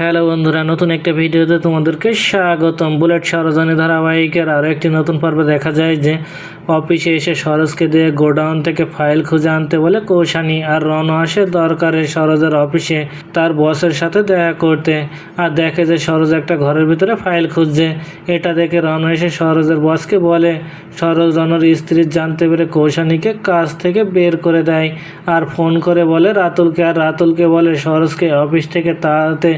Hello বন্ধুরা, নতুন একটা ভিডিওতে তোমাদেরকে স্বাগতম। বুলেট সরজনী ধারাবাহিকের আরও একটি নতুন পর্বে দেখা যায় যে অফিসে এসে সরোজকে দিয়ে গোডাউন থেকে ফাইল খুঁজে আনতে বলে কৌশানি আর রন আসে দরকারে সরোজের অফিসে তার বসের সাথে দেখা করতে। আর দেখে যে সরোজ একটা ঘরের ভিতরে ফাইল খুঁজছে। এটা দেখে রন এসে সরোজের বসকে বলে, সরোজ, রনর স্ত্রী জানতে পেরে কৌশানিকে কাজ থেকে বের করে দেয়। আর ফোন করে বলে, রাতুলকে। আর রাতুলকে বলে, সরোজকে অফিস থেকে তাড়াতে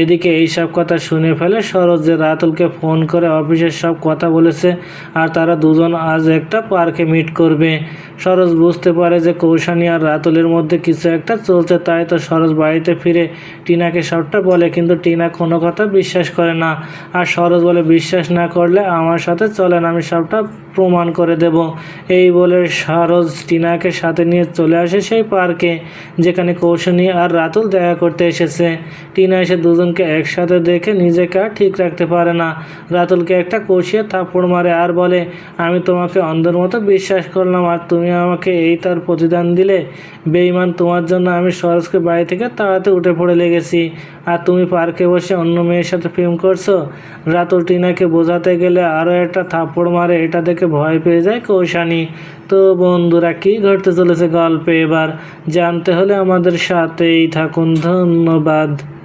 এদিকে এই সব কথা শুনে ফেলে সরোজ যে রাতুলকে ফোন করে অফিসের সব কথা বলেছে, আর তারা দুজন আজ একটা পার্কে মিট করবে। সরোজ বুঝতে পারে যে কৌশানী আর রাতুলের মধ্যে কিছু একটা চলছে, তাই তো সরোজ বাড়িতে ফিরে টিনাকে সবটা বলে, কিন্তু টিনা কোনো কথা বিশ্বাস করে না। আর সরোজ বলে, বিশ্বাস না করলে আমার সাথে চলেন, আমি সবটা প্রমাণ করে দেব। এই বলে সরোজ টিনাকে সাথে নিয়ে চলে আসে সেই পার্কে, যেখানে কৌশনী আর রাতুল দেখা করতে এসেছে। টিনা এসে দুজনকে একসাথে দেখে নিজেকে আর ঠিক রাখতে পারে না। রাতুলকে একটা কষিয়ে থাপড় মারে আর বলে, আমি তোমাকে অন্ধের মতো বিশ্বাস করলাম, আর তুমি আমাকে এই তার প্রতিদান দিলে, বেঈমান, তোমার জন্য আমি সরোজকে বাড়ি থেকে তাড়াতে উঠে পড়ে লেগেছি। আর তুমি পার্কে বসে অন্য মেয়ের সাথে প্রেম করছ? রাতুল টিনাকে বোঝাতে গেলে আরও একটা থাপ্পড় মারে, এটা দেখে ভয় পেয়ে যায় কৌশানী। তো বন্ধুরা, কী ঘটতে চলেছে গল্পে এবার? জানতে হলে আমাদের সাথেই থাকুন, ধন্যবাদ।